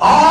all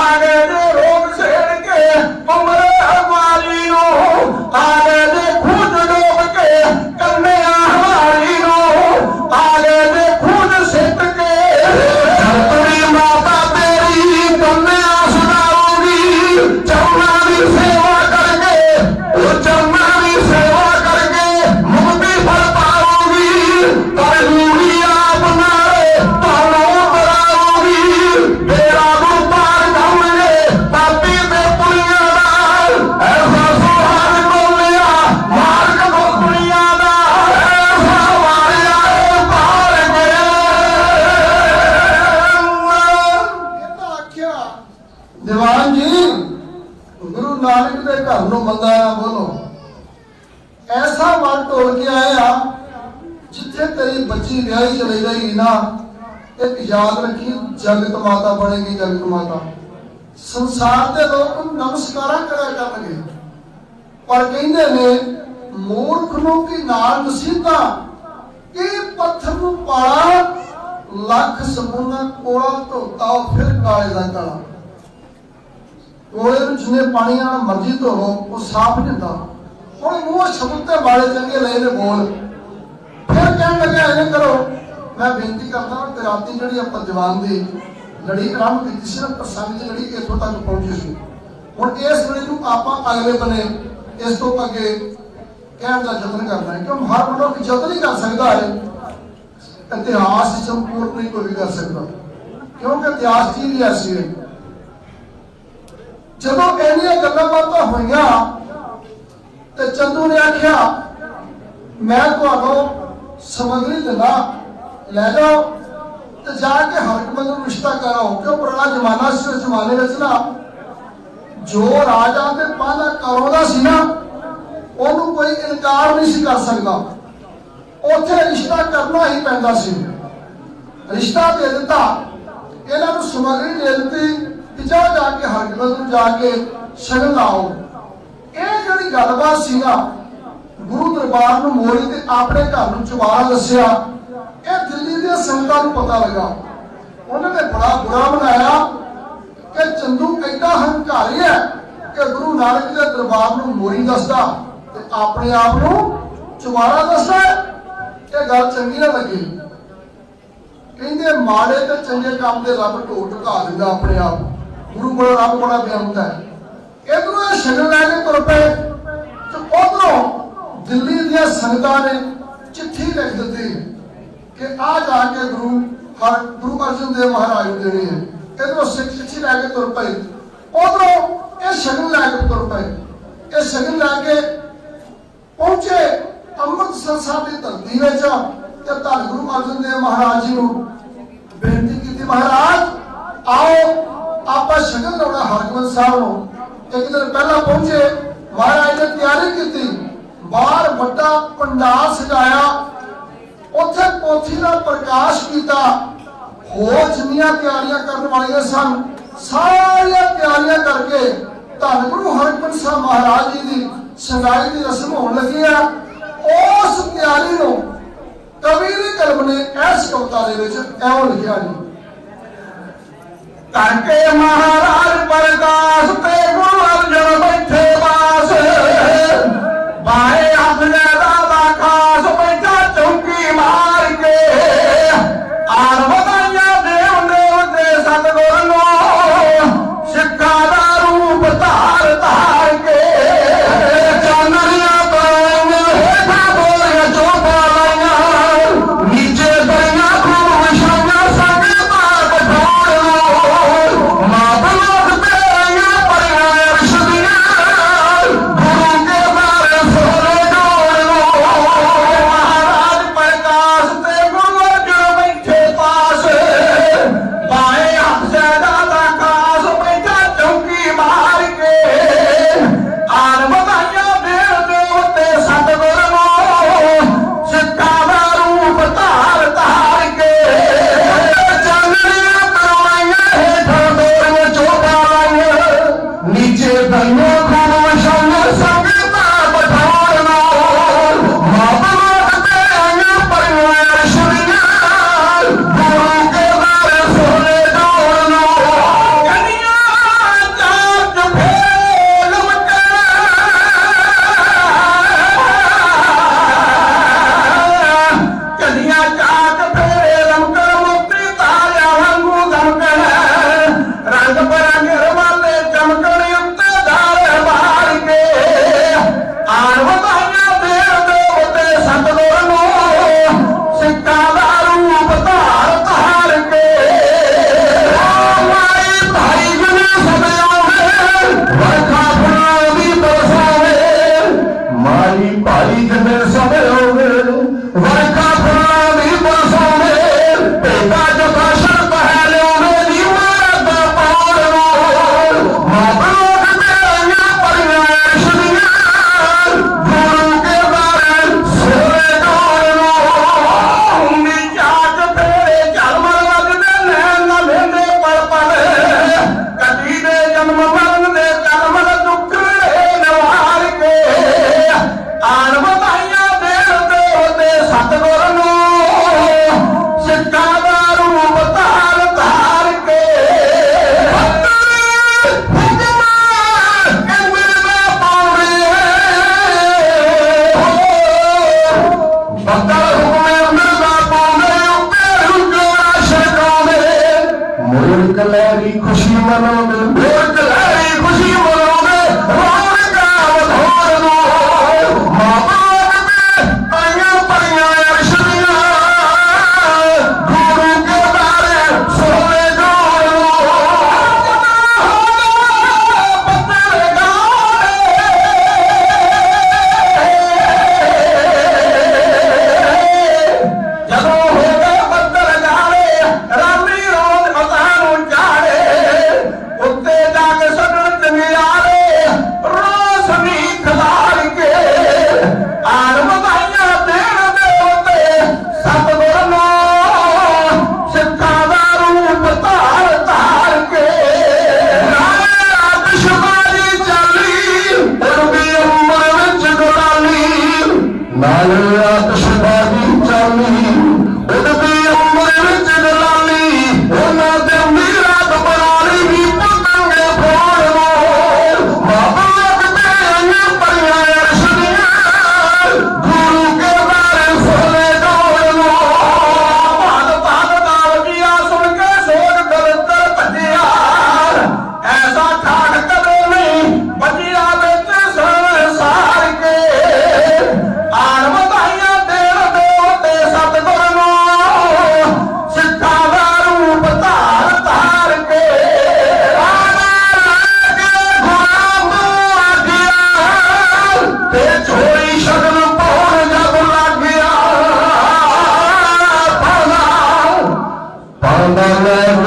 Father. Nanak ਦੇ ਘਰ ਨੂੰ ਮੰਦਾਇਆ ਬੋਲੋ। ਐਸਾ ਵਕਤ ਹੋ ਕੇ ਆਇਆ ਜਿੱਥੇ ਤੇਰੀ ਬੱਚੀ ਵਿਆਹੀ ਚਲੀ ਗਈ ਨਾ, ਇੱਕ ਯਾਦ ਰੱਖੀ, ਜਗਤ ਮਾਤਾ ਬਣੇਗੀ ਜਗਤ ਮਾਤਾ। ਸੰਸਾਰ ਦੇ ਲੋਕ ਨਮਸਕਾਰਾਂ ਕਰਿਆ ਕਰਨਗੇ। ਪਰ ਕਹਿੰਦੇ ਨੇ, ਮੂਰਖ ਨੂੰ ਕੀ ਨਾਲ ਨਸੀਤਾ ਕਿ ਪੱਥਰ ਨੂੰ ਪਾਲਾ, ਲੱਖ ਸਮੁੰਦਰ ਕੋਲਾ ਧੋਤਾ ਫਿਰ ਕਾਲੇ ਦਾ ਕਾਲਾ ਕੋਲੇ ਨੂੰ ਜਿੰਨੇ ਪਾਣੀ ਨਾਲ ਮਰਜ਼ੀ ਧੋਵੋ ਉਹ ਸਾਫ਼ ਨਹੀਂ ਹੁੰਦਾ। ਹੁਣ ਉਹ ਸ਼ਬਦ ਤੇ ਬਾਲੇ ਚੰਗੇ ਲਏ ਨੇ ਬੋਲ। ਫਿਰ ਕਹਿਣ ਲੱਗਿਆ, ਇਹ ਕਰੋ। ਮੈਂ ਬੇਨਤੀ ਕਰਦਾ ਕਿ ਰਾਤੀ ਜਿਹੜੀ ਆਪਾਂ ਦੀਵਾਨ ਦੀ ਲੜੀ ਆਰੰਭ ਕੀਤੀ ਸੀ ਨਾ, ਪ੍ਰਸੰਗ ਦੀ ਲੜੀ ਇੱਥੋਂ ਤੱਕ ਪਹੁੰਚੀ ਸੀ। ਹੁਣ ਇਸ ਲੜੀ ਨੂੰ ਆਪਾਂ ਅਗਲੇ ਬਨੇ ਇਸ ਤੋਂ ਅੱਗੇ ਕਹਿਣ ਦਾ ਯਤਨ ਕਰਨਾ ਹੈ। ਕਿਉਂ? ਹਰ ਮਨੁੱਖ ਯਤਨ ਹੀ ਕਰ ਸਕਦਾ ਹੈ। ਇਤਿਹਾਸ ਸੰਪੂਰਨ ਨਹੀਂ ਕੋਈ ਵੀ ਕਰ ਸਕਦਾ। ਕਿਉਂਕਿ ਇਤਿਹਾਸ ਚੀਜ਼ ਐਸੀ ਹੈ। ਜਦੋਂ ਇੰਨੀਆਂ ਗੱਲਾਂ ਬਾਤਾਂ ਹੋਈਆਂ ਤੇ ਚੰਦੂ ਨੇ ਆਖਿਆ, ਮੈਂ ਤੁਹਾਨੂੰ ਸਮਗਰੀ ਦਿੰਦਾ, ਲੈ ਜਾਓ ਤੇ ਜਾ ਕੇ ਹਰਕਮੰਦ ਨੂੰ ਰਿਸ਼ਤਾ ਕਰਾਓ। ਕਿ ਪੁਰਾਣਾ ਜ਼ਮਾਨਾ ਸੀ, ਉਸ ਜ਼ਮਾਨੇ ਵਿੱਚ ਨਾ ਜੋ ਰਾਜਾ ਤੇ ਪਾਣਾ ਕਰਾਉਂਦਾ ਸੀ ਨਾ, ਉਹਨੂੰ ਕੋਈ ਇਨਕਾਰ ਨਹੀਂ ਸੀ ਕਰ ਸਕਦਾ। ਉੱਥੇ ਰਿਸ਼ਤਾ ਕਰਨਾ ਹੀ ਪੈਂਦਾ ਸੀ। ਰਿਸ਼ਤਾ ਦੇ ਦਿੱਤਾ। ਇਹਨਾਂ ਨੂੰ ਸਮਗਰੀ ਦੇ ਦਿੱਤੀ। ਕਿ ਜਾ ਜਾ ਕੇ ਹਰਕਮੰਦ ਨੂੰ ਜਾ ਕੇ ਸ਼ਗਨ ਲਾਓ ਇਹ ਜਿਹੜੀ ਗੱਲਬਾਤ ਸੀਗਾ, ਗੁਰੂ ਦਰਬਾਰ ਨੂੰ ਮੋੜੀ ਤੇ ਆਪਣੇ ਘਰ ਨੂੰ ਚੁਬਾਰਾ ਦੱਸਿਆ, ਇਹ ਦਿੱਲੀ ਦੇ ਸੰਗਤਾਂ ਨੂੰ ਪਤਾ ਲੱਗਾ। ਉਹਨਾਂ ਨੇ ਬੜਾ ਬੁਰਾ ਬਣਾਇਆ ਕਿ ਚੰਦੂ ਐਡਾ ਹੰਕਾਰੀ ਹੈ ਕਿ ਗੁਰੂ ਨਾਨਕ ਦੇ ਦਰਬਾਰ ਨੂੰ ਮੋਰੀ ਦੱਸਦਾ ਤੇ ਆਪਣੇ ਆਪ ਨੂੰ ਚੁਬਾਰਾ ਦੱਸਦਾ ਇਹ ਗੱਲ ਚੰਗੀ ਨਾ ਲੱਗੀ। ਕਹਿੰਦੇ ਮਾੜੇ ਤੇ ਚੰਗੇ ਕੰਮ ਦੇ ਰੱਬ ਢੋ ਢਕਾ ਦਿੰਦਾ ਆਪਣੇ ਆਪ ਗੁਰੂ ਬੜਾ ਰੱਬ ਬੜਾ ਬੇਅੰਤ ਹੈ। ਇਧਰੋਂ ਇਹ ਸ਼ਗਨ ਲੈ ਤੁਰ ਪਏ ਤੇ ਉਧਰੋਂ ਦਿੱਲੀ ਦੀਆਂ ਸੰਗਤਾਂ ਨੇ ਚਿੱਠੀ ਲਿਖ ਦਿੱਤੀ ਕਿ ਆ ਜਾ ਕੇ ਗੁਰੂ ਹਰ, ਗੁਰੂ ਅਰਜਨ ਦੇਵ ਮਹਾਰਾਜ ਨੂੰ ਦੇਣੀ ਹੈ। ਇਧਰੋਂ ਸਿੱਖ ਚਿੱਠੀ ਲੈ ਕੇ ਤੁਰ ਪਏ। ਉਧਰੋਂ ਇਹ ਸ਼ਗਨ ਲੈ ਕੇ ਤੁਰ ਪਏ। ਇਹ ਸ਼ਗਨ ਲੈ ਕੇ ਪਹੁੰਚੇ ਅੰਮ੍ਰਿਤਸਰ ਸਾਹਿਬ ਦੀ ਧਰਤੀ ਵਿੱਚ ਤੇ ਧੰਨ ਗੁਰੂ ਅਰਜਨ ਦੇਵ ਮਹਾਰਾਜ ਜੀ ਨੂੰ ਬੇਨਤੀ ਕੀਤੀ, ਮਹਾਰਾਜ, ਆਓ ਆਪਾਂ ਸ਼ਗਨ ਲਾਉਣਾ ਹਰਗੋਬਿੰਦ ਸਾਹਿਬ ਨੂੰ। ਇੱਕ ਦਿਨ ਪਹਿਲਾਂ ਪਹੁੰਚੇ, ਮਹਾਰਾਜ ਨੇ ਤਿਆਰੀ ਕੀਤੀ। ਬਾਹਰ ਵੱਡਾ ਪੰਡਾਲ ਸਜਾਇਆ। ਉੱਥੇ ਪੋਥੀ ਦਾ ਪ੍ਰਕਾਸ਼ ਕੀਤਾ। ਹੋਰ ਜਿੰਨੀਆਂ ਤਿਆਰੀਆਂ ਕਰਨ ਵਾਲੀਆਂ ਸਨ, ਸਾਰੀਆਂ ਤਿਆਰੀਆਂ ਕਰਕੇ ਧੰਨ ਗੁਰੂ ਹਰਗੋਬਿੰਦ ਸਾਹਿਬ ਮਹਾਰਾਜ ਜੀ ਦੀ ਸੰਗਾਈ ਦੀ ਰਸਮ ਹੋਣ ਲੱਗੀ ਆ ਉਸ ਤਿਆਰੀ ਨੂੰ ਕਵੀ ਦੀ ਕਲਮ ਨੇ ਇਸ ਕਵਿਤਾ ਦੇ ਵਿੱਚ ਐਵੇਂ ਲਿਖਿਆ ਜੀ। ਕਰਕੇ ਮਹਾਰਾਜ ਪਰਦਾਸ ਤੇ ਗੁਰੂ ਅਰਜਨ ਬੈਠੇ ਬਾਸ ਬਾਏ ਆਪਣੇ ਦਾ ਖਾਸ nam mô